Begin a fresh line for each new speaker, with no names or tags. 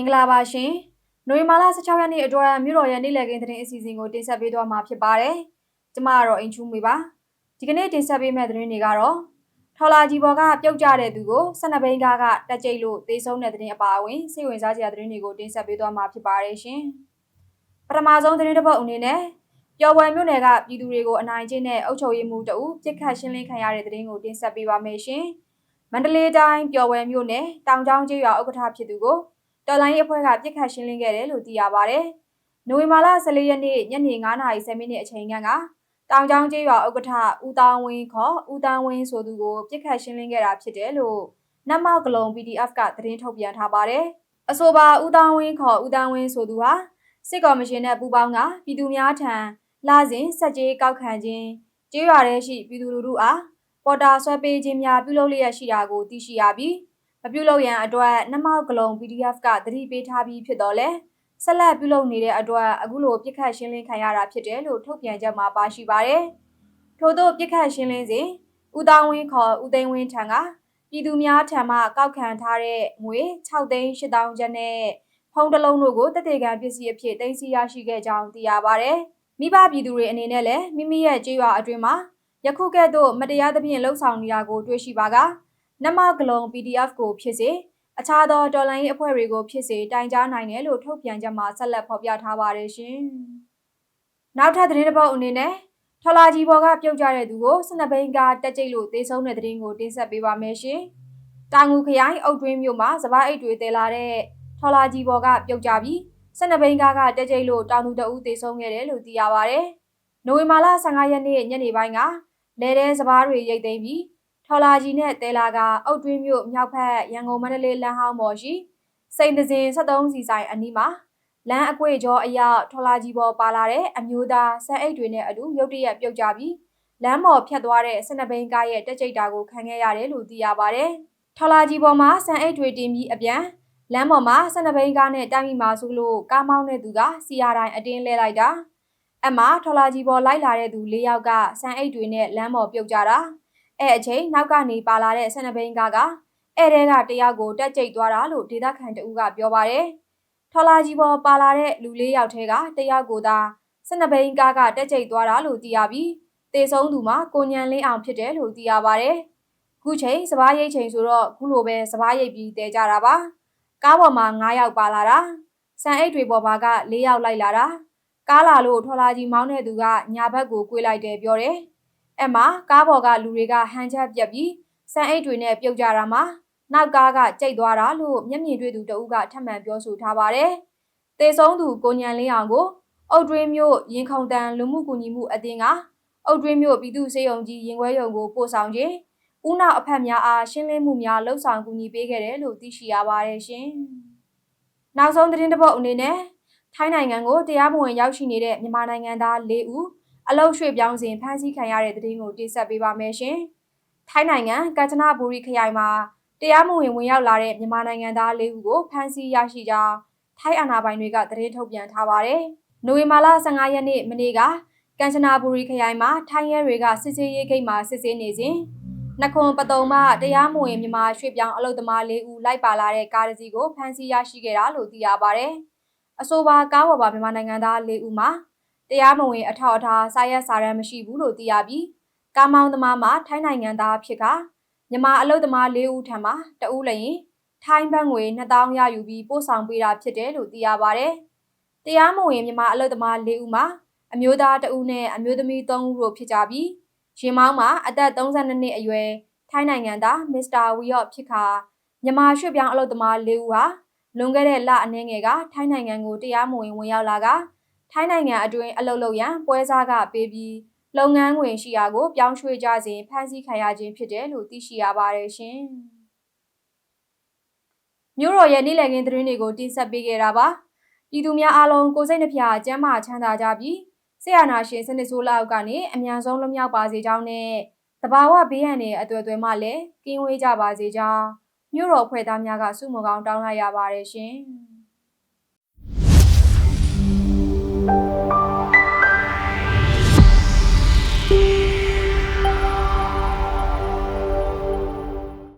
င်္ဂလာပါရှင်။နိုဝင်ဘာလ16ရက်နေ့အတွက်မြို့တော်ရဲ့နေ့လည်ခင်းသတင်းအစီအစဉ်ကိုတင်ဆက်ပေးသွားမှာဖြစ်ပါတယ်။ကျမကတော့အင်ချူမေပါ။ဒီကနေ့တင်ဆက်ပေးမယ့်သတင်းတွေကတော့ထော်လာကြီးဘော်ကပြုတ်ကျတဲ့သူကိုဆနဘိန်းကားကတက်ကြိတ်လို့သေဆုံးတဲ့သတင်းအပါအဝင်စိတ်ဝင်စားစရာသတင်းတွေကိုတင်ဆက်ပေးသွားမှာဖြစ်ပါတယ်ရှင်။ပထမဆုံးသတင်းတစ်ပုဒ်အနေနဲ့ပျော်ပွဲမြို့နယ်ကပြည်သူတွေကိုအနိုင်ကျင့်တဲ့အုပ်ချုပ်ရေးမှူးတအူပြစ်ခတ်ရှင်းလင်းခံရတဲ့သတင်းကိုတင်ဆက်ပေးပါမယ်ရှင်။မန္တလေးတိုင်းပျော်ပွဲမြို့နယ်တောင်ကျောင်းကျေးရွာဥက္ကဋ္ဌဖြစ်သူကို တော်လိုင်းရေးအဖွဲ့ကပြစ်ခတ်ရှင်းလင်းခဲ့တယ်လို့သိရပါဗျ။နိုဝင်ဘာလ14ရက်နေ့ညနေ9:30မိနစ်အချိန်ကတောင်ကျောင်းကျေးရွာဥက္ကဋ္ဌဦးတောင်းဝင်းခေါ်ဦးတောင်းဝင်းဆိုသူကိုပြစ်ခတ်ရှင်းလင်းခဲ့တာဖြစ်တယ်လို့နတ်မောက်ကလုံ PDF ကသတင်းထုတ်ပြန်ထားပါတယ်။အဆိုပါဦးတောင်းဝင်းခေါ်ဦးတောင်းဝင်းဆိုသူဟာစစ်ကော်မရှင်နဲ့ပူးပေါင်းကပြည်သူများထံလာစဉ်စက်ကြေးကောက်ခံခြင်းကျေးရွာထဲရှိပြည်သူလူထုအားပေါ်တာဆွဲပေးခြင်းများပြုလုပ်လျက်ရှိတာကိုသိရှိရပြီး မပြုလုပ်ရန်အတွက်နှမောက်ကလုံး PDF ကသတိပေးထားပြီးဖြစ်တော့လဲဆက်လက်ပြုလုပ်နေတဲ့အတွက်အခုလိုပြစ်ခတ်ရှင်းလင်းခံရတာဖြစ်တယ်လို့ထုတ်ပြန်ချက်မှာပါရှိပါတယ်။ထို့သောပြစ်ခတ်ရှင်းလင်းစဉ်ဦးတောင်းဝင်းခေါ်ဦးသိန်းဝင်းထံကပြည်သူများထံမှကောက်ခံထားတဲ့ငွေ6သိန်း8000ကျပ်နဲ့ဖုန်းတစ်လုံးတို့ကိုတည်တည်ခံပစ္စည်းအဖြစ်တင်စီရရှိခဲ့ကြောင်းသိရပါတယ်။မိဘပြည်သူတွေအနေနဲ့လည်းမိမိရဲ့ကြေးရွာအတွင်းမှာယခုကဲ့သို့မတရားသဖြင့်လှုပ်ဆောင်နေတာကိုတွေ့ရှိပါက နမဂလုံး PDF ကိုဖြစ်စေအခြားသောတော်လိုင်းရေးအဖွဲ့တွေကိုဖြစ်စေတိုင်ကြားနိုင်တယ်လို့ထုတ်ပြန်ချက်မှာဆက်လက်ဖော်ပြထားပါတယ်ရှင်။နောက်ထပ်သတင်းတစ်ပုဒ်အနေနဲ့ထော်လာကြီးဘော်ကပြုတ်ကျတဲ့သူကိုစနဘိန်းကတက်ကြိတ်လို့တေဆုံးတဲ့သတင်းကိုတင်ဆက်ပေးပါမယ်ရှင်။တာငူခရိုင်အုတ်တွင်းမြို့မှာစပားအိတ်တွေတဲလာတဲ့ထော်လာကြီးဘော်ကပြုတ်ကျပြီးစနဘိန်းကားကတက်ကြိတ်လို့တောင်သူတအူးတေဆုံးခဲ့တယ်လို့သိရပါဗျ။နိုဝင်ဘာလ15ရက်နေ့ညနေပိုင်းကလဲတဲ့စပားတွေရိတ်သိမ်းပြီး ထော်လာကြီးနဲ့တဲလာကအုတ်တွင်းမြို့မြောက်ဖက်ရန်ကုန်မန္တလေးလမ်းဟောင်းပေါ်ရှိစိန်တစင်73စီဆိုင်အနီးမှာလမ်းအကွေကျော်အရောက်ထော်လာကြီးပေါ်ပါလာတဲ့အမျိုးသားဆန်အိတ်တွေနဲ့အတူရုတ်တရက်ပြုတ်ကျပြီးလမ်းပေါ်ဖြတ်သွားတဲ့စနဘိန်းကားရဲ့တက်ကြိတ်တာကိုခံခဲ့ရတယ်လို့သိရပါတယ်။ထော်လာကြီးပေါ်မှာဆန်အိတ်တွေတင်ပြီးအပြန်လမ်းပေါ်မှာစနဘိန်းကားနဲ့တိုက်မိမှာဆိုလို့ကားမောင်းတဲ့သူကစီယာတိုင်းအတင်းလဲလိုက်တာအမထော်လာကြီးပေါ်လိုက်လာတဲ့သူ၄ယောက်ကဆန်အိတ်တွေနဲ့လမ်းပေါ်ပြုတ်ကြတာ အဲ့အချိန်နောက်ကနေပါလာတဲ့ဆနဘိန်းကားကအဲ့တဲကတယောက်ကိုတက်ကြိတ်သွားတာလို့ဒေသခံတဦးကပြောပါတယ်။ထော်လာကြီးပေါ်ပါလာတဲ့လူလေးယောက်ထဲကတယောက်ကိုသာဆနဘိန်းကားကတက်ကြိတ်သွားတာလို့သိရပြီးတေဆုံးသူမှာကိုညံလင်းအောင်ဖြစ်တယ်လို့သိရပါတယ်။ခုချိန်စပားရိတ်ချိန်ဆိုတော့ခုလိုပဲစပားရိတ်ပြီးတဲကြတာပါ။ကားပေါ်မှာ9ယောက်ပါလာတာ။စံအိတ်တွေပေါ်မှာက4ယောက်လိုက်လာတာ။ကားလာလို့ထော်လာကြီးမောင်းတဲ့သူကညာဘက်ကို꿰လိုက်တယ်ပြောတယ်။ အဲ့မှာကားပေါ်ကလူတွေကဟန်ချက်ပြက်ပြီးစံအိတ်တွေနဲ့ပြုတ်ကြတာမှာနောက်ကားကကြိတ်သွားတာလို့မျက်မြင်တွေ့သူတဦးကထပ်မံပြောဆိုထားပါတယ်။တေဆုံးသူကိုညံလင်းအောင်ကိုအုတ်တွင်းမြို့ရင်ခုံတန်လူမှုကူညီမှုအသင်းကအုတ်တွင်းမြို့ပြည်သူ့စေယုံကြီးရင်ခွဲယုံကိုပို့ဆောင်ခြင်းဦးနောက်အဖက်များအားရှင်းလင်းမှုများလှုပ်ဆောင်ကူညီပေးခဲ့တယ်လို့သိရှိရပါတယ်ရှင်။နောက်ဆုံးသတင်းတစ်ပုဒ်အနေနဲ့ထိုင်းနိုင်ငံကိုတရားမဝင်ရောက်ရှိနေတဲ့မြန်မာနိုင်ငံသား၄ဦး အလုတ်ရွှေ့ပြောင်းစဉ်ဖမ်းဆီးခံရတဲ့တဲ့တင်ကိုတင်ဆက်ပေးပါမယ်ရှင်။ထိုင်းနိုင်ငံကัญจနဘူရီခရိုင်မှာတရားမဝင်ဝင်ရောက်လာတဲ့မြန်မာနိုင်ငံသား၄ဦးကိုဖမ်းဆီးရရှိကြောင်းထိုင်းအာဏာပိုင်တွေကသတင်းထုတ်ပြန်ထားပါတယ်။နိုဝင်ဘာလ15ရက်နေ့မနေ့ကကမ်ချနာဘူရီခရိုင်မှာထိုင်းရဲတွေကစစ်ဆေးရေးဂိတ်မှာစစ်ဆေးနေစဉ်နခွန်ပတုံမတရားမဝင်မြန်မာရွှေ့ပြောင်းအလုပ်သမား၄ဦးလိုက်ပါလာတဲ့ကားတစ်စီးကိုဖမ်းဆီးရရှိခဲ့တာလို့သိရပါတယ်။အဆိုပါကားပေါ်ပါမြန်မာနိုင်ငံသား၄ဦးမှာ တရားမဝင်အထောက်အထားစာရွက်စာတမ်းမရှိဘူးလို့သိရပြီးကားမောင်းသမားမှာထိုင်းနိုင်ငံသားဖြစ်ကမြန်မာအလုပ်သမား၄ဦးထံမှတဦးလည်းထိုင်းဘတ်ငွေ2000ရယူပြီးပို့ဆောင်ပေးတာဖြစ်တယ်လို့သိရပါဗျ။တရားမဝင်မြန်မာအလုပ်သမား၄ဦးမှာအမျိုးသားတဦးနဲ့အမျိုးသမီး3ဦးတို့ဖြစ်ကြပြီးရင်မောင်းမှာအသက်32နှစ်အရွယ်ထိုင်းနိုင်ငံသားမစ္စတာဝီယော့ဖြစ်ခါမြန်မာရွှေ့ပြောင်းအလုပ်သမား၄ဦးဟာလွန်ခဲ့တဲ့လအနည်းငယ်ကထိုင်းနိုင်ငံကိုတရားမဝင်ဝင်ရောက်လာက ထိုင်းနိုင်ငံအတွင်းအလုပ်လုပ်ရန်ပွဲစားကပေးပြီးလုပ်ငန်းဝင်ရှိရာကိုပြောင်းရွှေ့ကြစဉ်ဖမ်းဆီးခံရခြင်းဖြစ်တယ်လို့သိရှိရပါတယ်ရှင်။မြို့တော်ရဲ့နေ့လည်ခင်းသတင်းတွေကိုတင်ဆက်ပေးခဲ့တာပါ။ပြည်သူများအားလုံးကိုစိတ်နှဖျားကျန်းမာချမ်းသာကြပြီးဆရာနာရှင်စနစ်ဆိုးလောက်ကနေအမြန်ဆုံးလွတ်မြောက်ပါစေကြောင်းနဲ့တဘာဝဘေးရန်တွေအတွေ့အကြုံမှလည်းကင်းဝေးကြပါစေကြောင်းမြို့တော်ဖွဲ့သားများကဆုမွန်ကောင်းတောင်းလိုက်ရပါတယ်ရှင်။